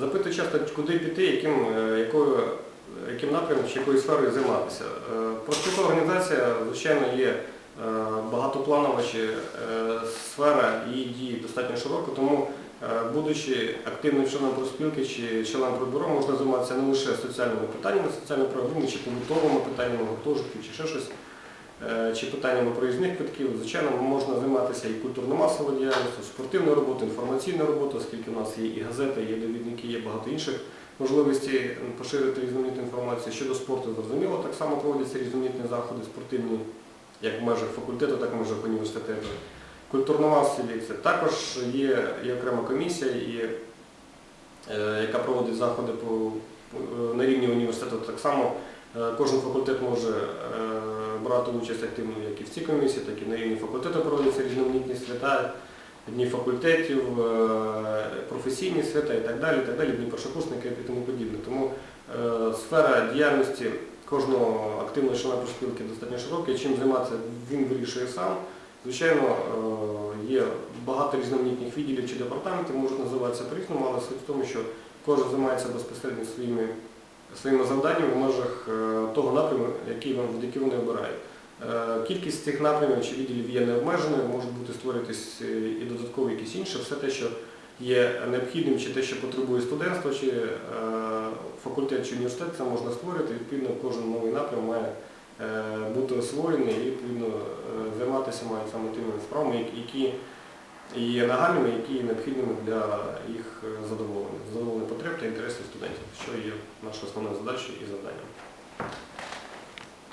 Запитують часто, куди піти, яким, е, якою, яким напрямом чи якою сферою займатися. Е, Профспілкова організація, звичайно, є е, багатопланова чи сфера її дії достатньо широка, тому, будучи активним членом профспілки чи членом прибору, можна займатися не лише соціальними питаннями, соціальними програмами чи побутовими питаннями гуртожитків чи ще щось. Е, Чи питаннями проїзних квитків, звичайно, можна займатися і культурно-масовою діяльністю, спортивною роботою, інформаційною роботою, оскільки у нас є і газети, є довідники, є багато інших можливостей поширити різноманітну інформацію. Щодо спорту, зрозуміло, так само проводяться різноманітні заходи спортивні, як в межах факультету, так і в межах університету. Культурно-масові це також є, є окрема комісія, і, е, яка проводить заходи по, по- на рівні університету. Так само е, кожен факультет може е, брати участь активно як і в цій комісії, так і на рівні факультету проводяться різноманітні свята, дні факультетів, е, професійні свята і так далі, і так далі, дні першокурсника і тому подібне. Тому е, сфера діяльності кожного активного члена профспілки достатньо широка, і чим займатися він вирішує сам. Звичайно, е, є багато різноманітних відділів чи департаментів, можуть називатися по-різному, але суть в тому, що кожен займається безпосередньо своїми, своїми завданнями в межах е, того напряму, який, вони- обирають. Е, Кількість цих напрямів чи відділів є необмеженою, можуть бути створитись е, і додатково якісь інші, все те, що є необхідним, чи те, що потребує студентство, чи факультет чи університет, це можна створити. Відповідно, кожен новий напрям має бути освоєний і відповідно займатися має саме тими справами, які є нагальними, які є необхідними для їх е, задоволення, задоволення потреб та інтересів студентів, що є нашою основною задачею і завданням.